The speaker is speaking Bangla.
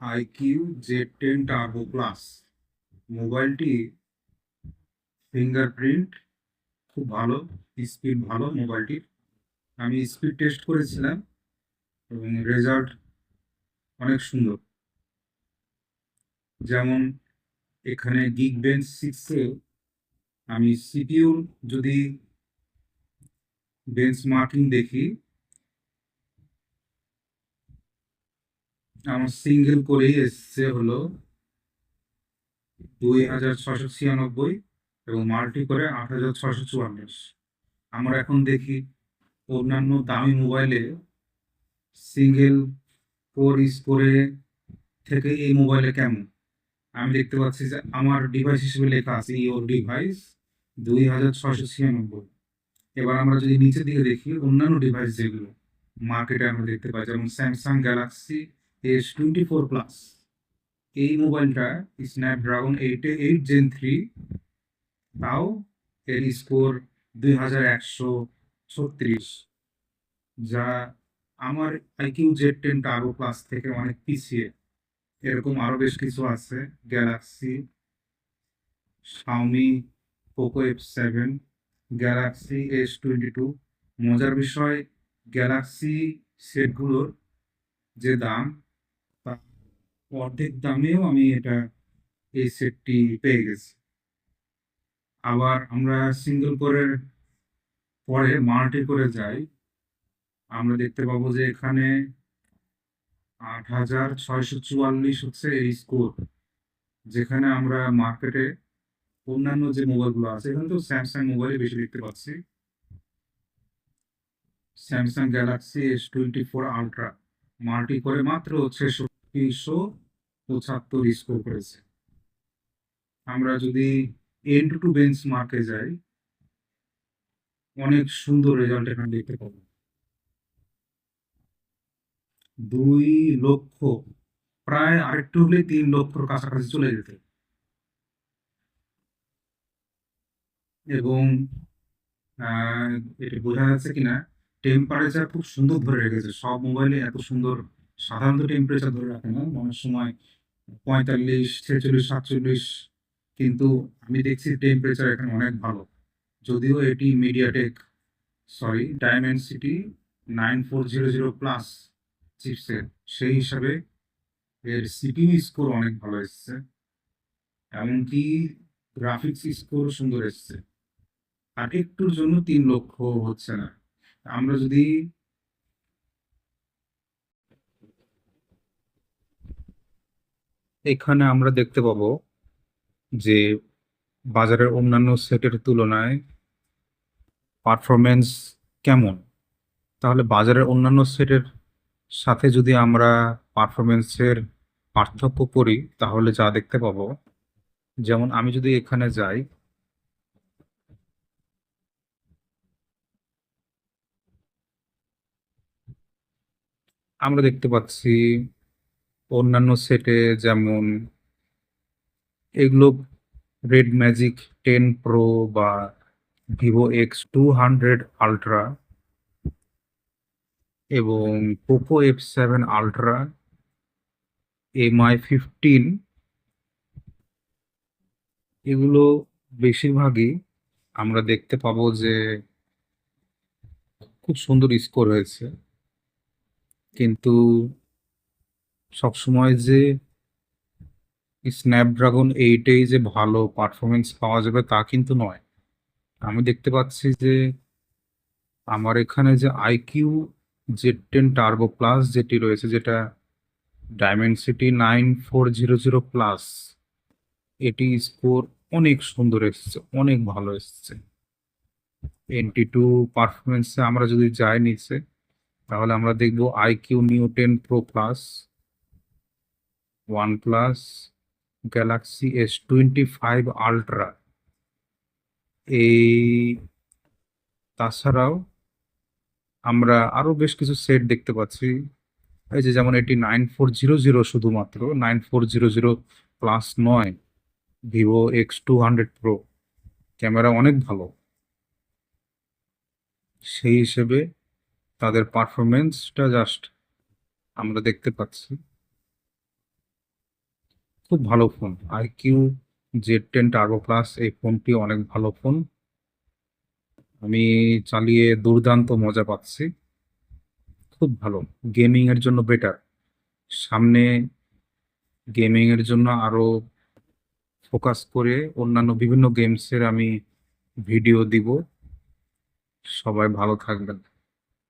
IQOO Z ten turbo plus মোবাইলটি ফিঙ্গারপ্রিন্ট খুব ভালো স্পিড ভালো মোবাইলটির। আমি স্পিড টেস্ট করেছিলাম এবং রেজাল্ট অনেক সুন্দর। যেমন এখানে গিগ বেঞ্চ সিক্সে আমি সিপিউর যদি বেঞ্চ মার্কিং দেখি আমার সিঙ্গেল করেই এসছে হলো দুই হাজার ছশো ছিয়ানব্বই এবং মাল্টি করে আট হাজার ছশো চুয়াল্লিশ। আমরা এখন দেখি অন্যান্য দামি মোবাইলে সিঙ্গেল কোর স্কোরে থেকে এই মোবাইলে কেমন? আমি দেখতে পাচ্ছি যে আমার ডিভাইস হিসেবে লেখা আছে ইওর ডিভাইস দুই হাজার ছশো ছিয়ানব্বই। এবার আমরা যদি নিচের দিকে দেখি, অন্যান্য ডিভাইস যেগুলো মার্কেটে আমরা দেখতে পাই, যেমন Samsung Galaxy S twenty four plus এই মোবাইলটা স্ন্যাপড্রাগন এইটে এইট জেন থ্রি তাও এর স্কোর দুই হাজার একশো ছত্রিশ, যা আমার আইকিউ জেড টেনটা আরও প্লাস থেকে অনেক পিছিয়ে। এরকম আরও বেশ কিছু আছে Galaxy Xiaomi Poco F seven Galaxy S twenty two মজার বিষয় গ্যালাক্সি সেটগুলোর যে দাম অর্ধেক দামেও আমি এটা এই সেটটি পেয়ে গেছি। আবার আমরা সিঙ্গেল করে পরে মাল্টি করে যাই, আমরা দেখতে পাবো যে এখানে আট হাজার ছয়শো চুয়াল্লিশ হচ্ছে এই স্কোর যেখানে আমরা মার্কেটে অন্যান্য যে মোবাইলগুলো আছে, এখানে তো স্যামসাং মোবাইলে বেশি দেখতে পাচ্ছি। Samsung Galaxy S twenty four ultra multi করে মাত্র ছেষট্টিশো পঁচাত্তর স্কোর করেছে। আমরা যদি এন টু টু বেঞ্চ মার্কে যাই, অনেক সুন্দর রেজাল্ট এখানে দেখতে পাবো। দুই লক্ষ, প্রায় আরেকটু হলে তিন লক্ষর কাছাকাছি চলে যেতে। এবং এটা বোঝা যাচ্ছে কিনা টেম্পারেচার খুব সুন্দর ধরে রেখেছে। সব মোবাইলে এত সুন্দর সাধারণত টেম্পারেচার ধরে রাখে না। অনেক সময় পঁয়তাল্লিশ, ছেচল্লিশ, সাতচল্লিশ। কিন্তু আমি দেখছি টেম্পারেচার এখানে অনেক ভালো। যদিও এটি MediaTek sorry diamond Dimensity nine four zero zero plus চিপসের সেই হিসাবে এর সিপিইউ স্কোর অনেক ভালো এসছে। এমনকি গ্রাফিক্স স্কোর সুন্দর এসছে। আর একটুর জন্য তিন লক্ষ হচ্ছে না। আমরা যদি এখানে আমরা দেখতে পাবো যে বাজারের অন্যান্য সেটের তুলনায় পারফরমেন্স কেমন? তাহলে বাজারের অন্যান্য সেটের সাথে যদি আমরা পারফরমেন্সের পার্থক্য করি, তাহলে যা দেখতে পাবো, যেমন আমি যদি এখানে যাই, আমরা দেখতে পাচ্ছি অন্যান্য সেটে যেমন এগুলো রেড ম্যাজিক টেন প্রো বা Vivo X two hundred ultra এবং Poco F seven ultra Mi fifteen এগুলো বেশিরভাগই আমরা দেখতে পাবো যে খুব সুন্দর স্কোর হয়েছে। কিন্তু সবসময় যে স্ন্যাপড্রাগন এইটেই যে ভালো পারফরমেন্স পাওয়া যাবে তা কিন্তু নয়। আমি দেখতে পাচ্ছি যে আমার এখানে যে iQOO Z ten turbo plus যেটি রয়েছে, যেটা Dimensity nine four zero zero plus এটি স্কোর অনেক সুন্দর এসছে, অনেক ভালো এসছে। এনটি টু পারফরমেন্সে আমরা যদি যাই নিচে, তাহলে আমরা দেখব iQOO neo ten pro plus OnePlus Galaxy S twenty five ultra এই তাছাড়াও আমরা আরও বেশ কিছু সেট দেখতে পাচ্ছি। এই যে যেমন এটি নাইন ফোর জিরো জিরো শুধুমাত্র nine four zero zero plus নয় Vivo X two hundred pro camera অনেক ভালো। সেই হিসেবে তাদের পারফরমেন্সটা জাস্ট আমরা দেখতে পাচ্ছি। খুব ভালো phone iQOO Z ten turbo plus এই ফোনটি অনেক ভালো ফোন আমি চালিয়ে দুর্দান্ত মজা পাচ্ছি। খুব ভালো। গেমিং এর জন্য বেটার সামনে গেমিং এর জন্য আরও ফোকাস করে অন্যান্য বিভিন্ন গেমসের আমি ভিডিও দিব। সবাই ভালো থাকবেন।